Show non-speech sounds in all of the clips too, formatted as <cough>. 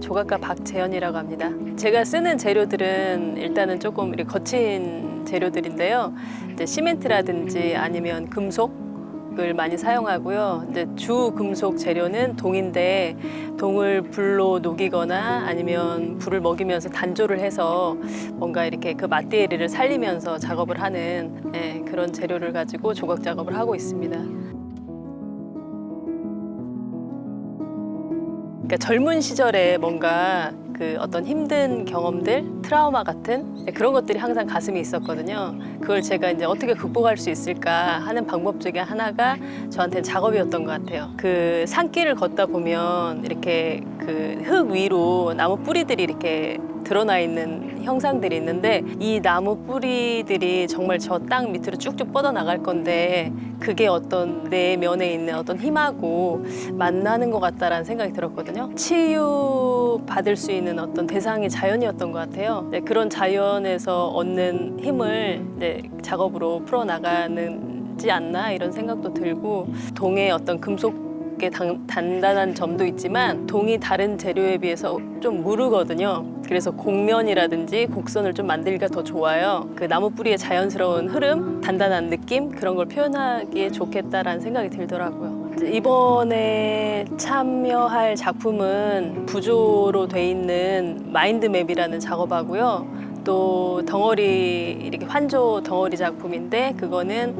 조각가 박재현이라고 합니다. 제가 쓰는 재료들은 일단은 조금 거친 재료들인데요. 이제 시멘트라든지 아니면 금속 을 많이 사용하고요. 이제 주 금속 재료는 동인데 동을 불로 녹이거나 아니면 불을 먹이면서 단조를 해서 뭔가 이렇게 그 마띠에리를 살리면서 작업을 하는 예, 그런 재료를 가지고 조각 작업을 하고 있습니다. 그러니까 젊은 시절에 뭔가 그 어떤 힘든 경험들, 트라우마 같은 네, 그런 것들이 항상 가슴에 있었거든요. 그걸 제가 이제 어떻게 극복할 수 있을까 하는 방법 중에 하나가 저한테 작업이었던 것 같아요. 그 산길을 걷다 보면 이렇게 그 흙 위로 나무 뿌리들이 이렇게 드러나 있는 형상들이 있는데 이 나무 뿌리들이 정말 저 땅 밑으로 쭉쭉 뻗어 나갈 건데 그게 어떤 내 면에 있는 어떤 힘하고 만나는 것 같다라는 생각이 들었거든요. 치유 받을 수 있는 어떤 대상이 자연이었던 것 같아요. 네, 그런 자연에서 얻는 힘을 네, 작업으로 풀어 나가는지 않나 이런 생각도 들고 동의 어떤 금속 게 단, 단단한 점도 있지만 동이 다른 재료에 비해서 좀 무르거든요. 그래서 곡면이라든지 곡선을 좀 만들기가 더 좋아요. 그 나무 뿌리의 자연스러운 흐름, 단단한 느낌 그런 걸 표현하기에 좋겠다라는 생각이 들더라고요. 이번에 참여할 작품은 부조로 돼 있는 마인드맵이라는 작업하고요. 또 덩어리 이렇게 환조 덩어리 작품인데 그거는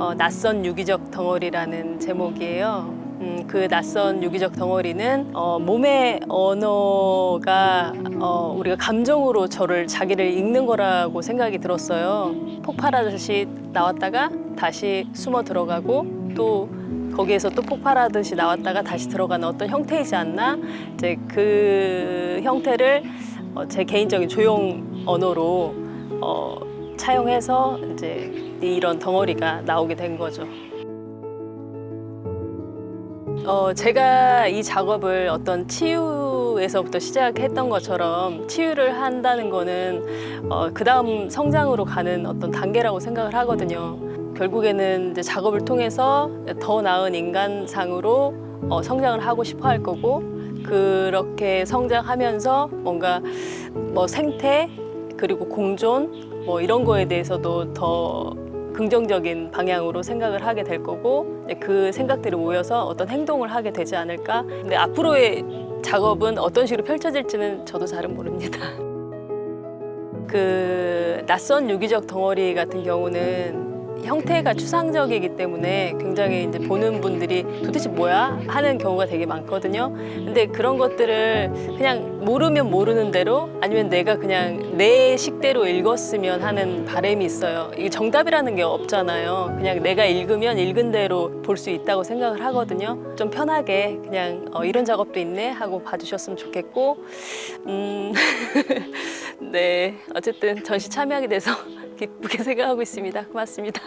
어, 낯선 유기적 덩어리라는 제목이에요. 음, 그 낯선 유기적 덩어리는 어, 몸의 언어가 어, 우리가 감정으로 저를 자기를 읽는 거라고 생각이 들었어요. 폭발하듯이 나왔다가 다시 숨어 들어가고 또 거기에서 또 폭발하듯이 나왔다가 다시 들어가는 어떤 형태이지 않나? 이제 그 형태를 어, 제 개인적인 조형 언어로 어, 차용해서 이제 이런 덩어리가 나오게 된 거죠. 어, 제가 이 작업을 어떤 치유에서부터 시작했던 것처럼 치유를 한다는 거는 어, 그 다음 성장으로 가는 어떤 단계라고 생각을 하거든요. 결국에는 이제 작업을 통해서 더 나은 인간상으로 어, 성장을 하고 싶어 할 거고 그렇게 성장하면서 뭔가 뭐 생태 그리고 공존 뭐 이런 거에 대해서도 더 긍정적인 방향으로 생각을 하게 될 거고 그 생각들이 모여서 어떤 행동을 하게 되지 않을까. 근데 앞으로의 작업은 어떤 식으로 펼쳐질지는 저도 잘은 모릅니다. <laughs> 그 낯선 유기적 덩어리 같은 경우는 형태가 추상적이기 때문에 굉장히 이제 보는 분들이 도대체 뭐야 하는 경우가 되게 많거든요. 근데 그런 것들을 그냥 모르면 모르는 대로 아니면 내가 그냥 내 식대로 읽었으면 하는 바람이 있어요. 이게 정답이라는 게 없잖아요. 그냥 내가 읽으면 읽은 대로 볼 수 있다고 생각을 하거든요. 좀 편하게 그냥 어, 이런 작업도 있네 하고 봐주셨으면 좋겠고, 음, <laughs> 네 어쨌든 전시 참여하게 돼서 <laughs> 기쁘게 생각하고 있습니다. 고맙습니다.